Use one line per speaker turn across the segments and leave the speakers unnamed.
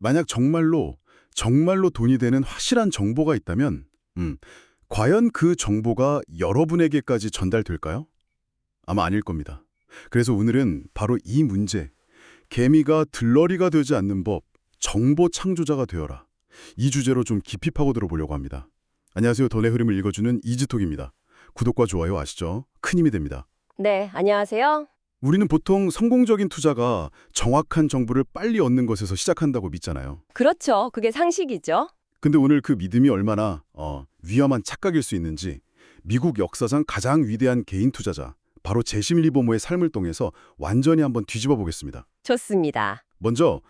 만약 정말로 정말로 돈이 되는 확실한 정보가 있다면 음, 과연 그 정보가 여러분에게까지 전달될까요? 아마 아닐 겁니다. 그래서 오늘은 바로 이 문제, 개미가 들러리가 되지 않는 법, 정보 창조자가 되어라. 이 주제로 좀 깊이 파고 들어 보려고 합니다. 안녕하세요. 돈의 흐름을 읽어주는 이지톡입니다. 구독과 좋아요 아시죠? 큰 힘이 됩니다.
네, 안녕하세요.
우리는 보통 성공적인 투자가 정확한 정보를 빨리 얻는 것에서 시작한다고 믿잖아요.
그렇죠. 그게 상식이죠.
근데 오늘 그 믿음이 얼마나 어, 위험한 착각일 수 있는지 미국 역사상 가장 위대한 개인 투자자 바로 제심 리버모의 삶을 통해서 완전히 한번 뒤집어 보겠습니다.
좋습니다.
먼저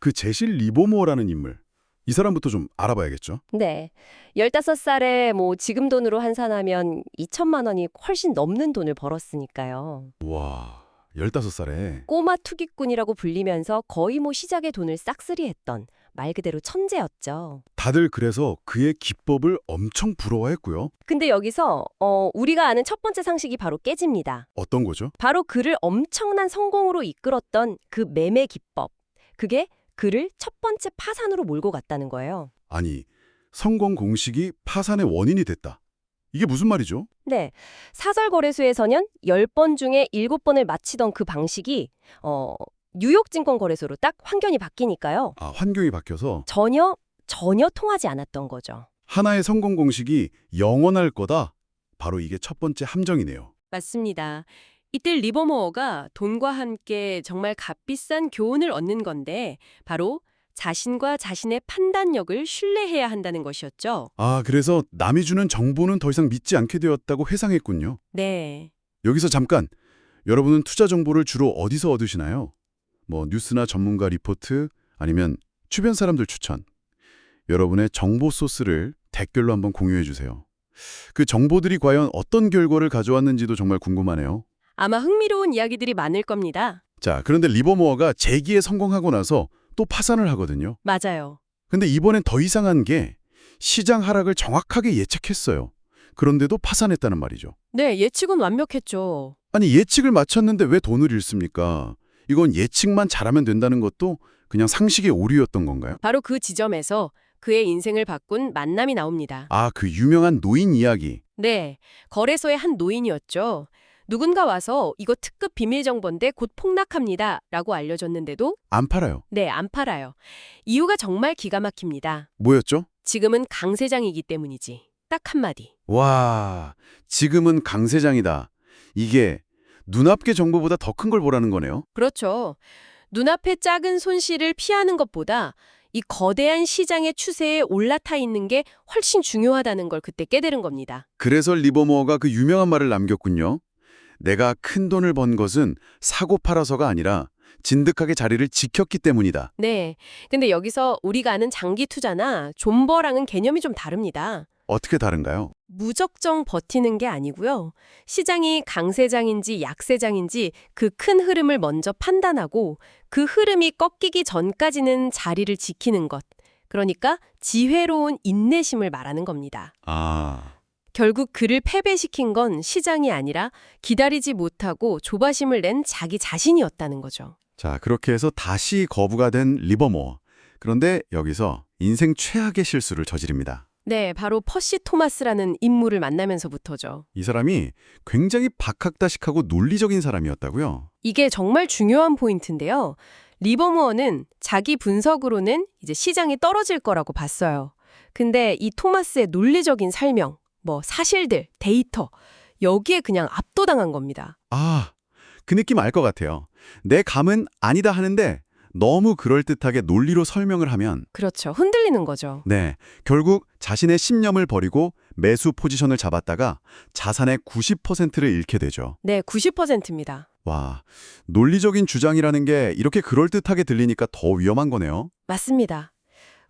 그 제실 리버모어라는 인물 이 사람부터 좀 알아봐야겠죠.
네. 15살에 뭐 지금 돈으로 환산하면 2천만 원이 훨씬 넘는 돈을 벌었으니까요.
와, 15살에
꼬마 투기꾼이라고 불리면서 거의 뭐 시작의 돈을 싹쓸이했던 말 그대로 천재였죠.
다들 그래서 그의 기법을 엄청 부러워했고요.
근데 여기서 어, 우리가 아는 첫 번째 상식이 바로 깨집니다.
어떤 거죠?
바로 그를 엄청난 성공으로 이끌었던 그 매매 기법. 그게 그를 첫 번째 파산으로 몰고 갔다는 거예요.
아니, 성공 공식이 파산의 원인이 됐다. 이게 무슨 말이죠?
네. 사설 거래소에서는 10번 중에 7번을 마치던 그 방식이 어, 뉴욕 증권 거래소로 딱 환경이 바뀌니까요.
아, 환경이 바뀌어서
전혀 전혀 통하지 않았던 거죠.
하나의 성공 공식이 영원할 거다. 바로 이게 첫 번째 함정이네요.
맞습니다. 이때 리버모어가 돈과 함께 정말 값비싼 교훈을 얻는 건데 바로 자신과 자신의 판단력을 신뢰해야 한다는 것이었죠.
아, 그래서 남이 주는 정보는 더 이상 믿지 않게 되었다고 회상했군요.
네.
여기서 잠깐, 여러분은 투자 정보를 주로 어디서 얻으시나요? 뭐 뉴스나 전문가 리포트 아니면 주변 사람들 추천. 여러분의 정보 소스를 댓글로 한번 공유해 주세요. 그 정보들이 과연 어떤 결과를 가져왔는지도 정말 궁금하네요.
아마 흥미로운 이야기들이 많을 겁니다.
자, 그런데 리버모어가 재기에 성공하고 나서 또 파산을 하거든요.
맞아요.
근데 이번엔 더 이상한 게 시장 하락을 정확하게 예측했어요. 그런데도 파산했다는 말이죠.
네, 예측은 완벽했죠.
아니 예측을 맞췄는데 왜 돈을 잃습니까? 이건 예측만 잘하면 된다는 것도 그냥 상식의 오류였던 건가요?
바로 그 지점에서 그의 인생을 바꾼 만남이 나옵니다.
아, 그 유명한 노인 이야기.
네, 거래소의 한 노인이었죠. 누군가 와서 이거 특급 비밀 정보인데 곧 폭락합니다. 라고 알려줬는데도
안 팔아요.
네, 안 팔아요. 이유가 정말 기가 막힙니다.
뭐였죠?
지금은 강 세장이기 때문이지. 딱 한마디.
와, 지금은 강 세장이다. 이게 눈앞의 정보보다 더 큰 걸 보라는 거네요.
그렇죠. 눈앞의 작은 손실을 피하는 것보다 이 거대한 시장의 추세에 올라타 있는 게 훨씬 중요하다는 걸 그때 깨달은 겁니다.
그래서 리버모어가 그 유명한 말을 남겼군요. 내가 큰 돈을 번 것은 사고 팔아서가 아니라 진득하게 자리를 지켰기 때문이다.
네. 근데 여기서 우리가 아는 장기 투자나 존버랑은 개념이 좀 다릅니다.
어떻게 다른가요?
무적정 버티는 게 아니고요. 시장이 강세장인지 약세장인지 그 큰 흐름을 먼저 판단하고 그 흐름이 꺾이기 전까지는 자리를 지키는 것. 그러니까 지혜로운 인내심을 말하는 겁니다.
아,
결국 그를 패배시킨 건 시장이 아니라 기다리지 못하고 조바심을 낸 자기 자신이었다는 거죠.
자, 그렇게 해서 다시 거부가 된 리버모어. 그런데 여기서 인생 최악의 실수를 저지릅니다.
네, 바로 퍼시 토마스라는 인물을 만나면서부터죠.
이 사람이 굉장히 박학다식하고 논리적인 사람이었다고요.
이게 정말 중요한 포인트인데요. 리버무어는 자기 분석으로는 이제 시장이 떨어질 거라고 봤어요. 근데 이 토마스의 논리적인 설명, 뭐 사실들, 데이터, 여기에 그냥 압도당한 겁니다.
아, 그 느낌 알 것 같아요. 내 감은 아니다 하는데 너무 그럴듯하게 논리로 설명을 하면
그렇죠. 흔들리는 거죠.
네, 결국 자신의 신념을 버리고 매수 포지션을 잡았다가 자산의 90%를 잃게 되죠.
네, 90%입니다.
와, 논리적인 주장이라는 게 이렇게 그럴듯하게 들리니까 더 위험한 거네요.
맞습니다.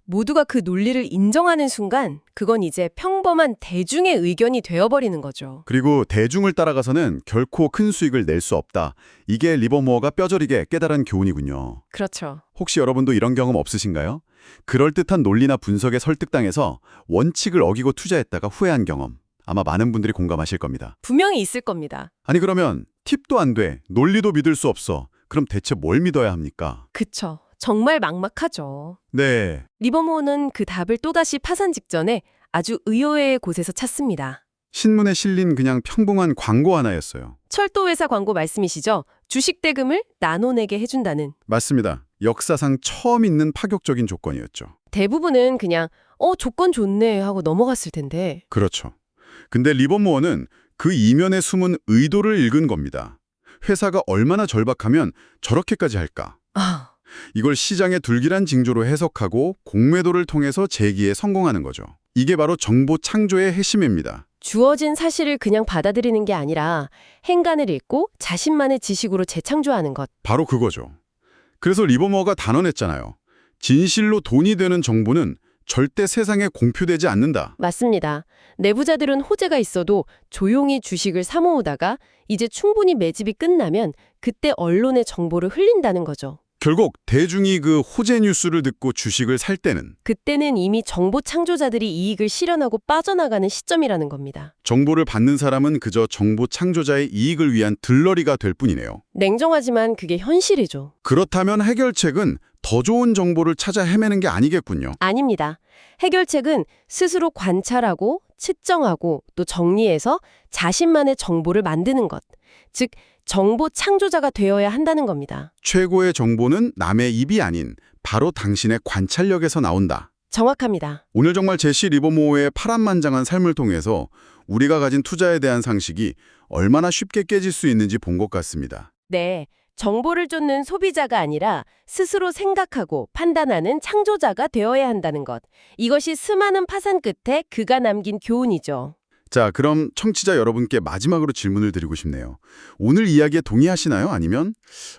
모두가 그 논리를 인정하는 순간 그건 이제 평범한 대중의 의견이 되어버리는 거죠.
그리고 대중을 따라가서는 결코 큰 수익을 낼 수 없다. 이게 리버모어가 뼈저리게 깨달은 교훈이군요.
그렇죠.
혹시 여러분도 이런 경험 없으신가요? 그럴듯한 논리나 분석에 설득당해서 원칙을 어기고 투자했다가 후회한 경험. 아마 많은 분들이 공감하실 겁니다.
분명히 있을 겁니다.
아니 그러면 팁도 안 돼. 논리도 믿을 수 없어. 그럼 대체 뭘 믿어야 합니까?
그쵸. 정말 막막하죠.
네.
리버모어는 그 답을 또다시 파산 직전에 아주 의외의 곳에서 찾습니다.
신문에 실린 그냥 평범한 광고 하나였어요.
철도회사 광고 말씀이시죠? 주식 대금을 나눠내게 해준다는.
맞습니다. 역사상 처음 있는 파격적인 조건이었죠.
대부분은 그냥 어 조건 좋네 하고 넘어갔을 텐데
그렇죠. 근데 리버모어는 그 이면에 숨은 의도를 읽은 겁니다. 회사가 얼마나 절박하면 저렇게까지 할까?
아
이걸 시장의 둘기란 징조로 해석하고 공매도를 통해서 재기에 성공하는 거죠. 이게 바로 정보 창조의 핵심입니다.
주어진 사실을 그냥 받아들이는 게 아니라 행간을 읽고 자신만의 지식으로 재창조하는 것.
바로 그거죠. 그래서 리버모어가 단언했잖아요. 진실로 돈이 되는 정보는 절대 세상에 공표되지 않는다.
맞습니다. 내부자들은 호재가 있어도 조용히 주식을 사모으다가 이제 충분히 매집이 끝나면 그때 언론의 정보를 흘린다는 거죠.
결국 대중이 그 호재 뉴스를 듣고 주식을 살 때는
그때는 이미 정보 창조자들이 이익을 실현하고 빠져나가는 시점이라는 겁니다.
정보를 받는 사람은 그저 정보 창조자의 이익을 위한 들러리가 될 뿐이네요.
냉정하지만 그게 현실이죠.
그렇다면 해결책은 더 좋은 정보를 찾아 헤매는 게 아니겠군요.
아닙니다. 해결책은 스스로 관찰하고 측정하고 또 정리해서 자신만의 정보를 만드는 것. 즉, 정보 창조자가 되어야 한다는 겁니다.
최고의 정보는 남의 입이 아닌 바로 당신의 관찰력에서 나온다.
정확합니다.
오늘 정말 제시 리버모어의 파란만장한 삶을 통해서 우리가 가진 투자에 대한 상식이 얼마나 쉽게 깨질 수 있는지 본 것 같습니다.
네. 정보를 쫓는 소비자가 아니라 스스로 생각하고 판단하는 창조자가 되어야 한다는 것. 이것이 수많은 파산 끝에 그가 남긴 교훈이죠.
자, 그럼 청취자 여러분께 마지막으로 질문을 드리고 싶네요. 오늘 이야기에 동의하시나요? 아니면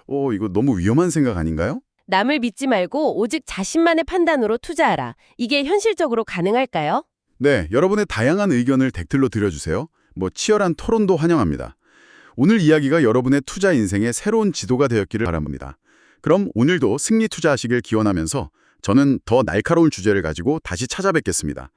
어, 이거 너무 위험한 생각 아닌가요?
남을 믿지 말고 오직 자신만의 판단으로 투자하라. 이게 현실적으로 가능할까요?
네, 여러분의 다양한 의견을 댓글로 들려주세요. 뭐 치열한 토론도 환영합니다. 오늘 이야기가 여러분의 투자 인생의 새로운 지도가 되었기를 바랍니다. 그럼 오늘도 승리 투자하시길 기원하면서 저는 더 날카로운 주제를 가지고 다시 찾아뵙겠습니다.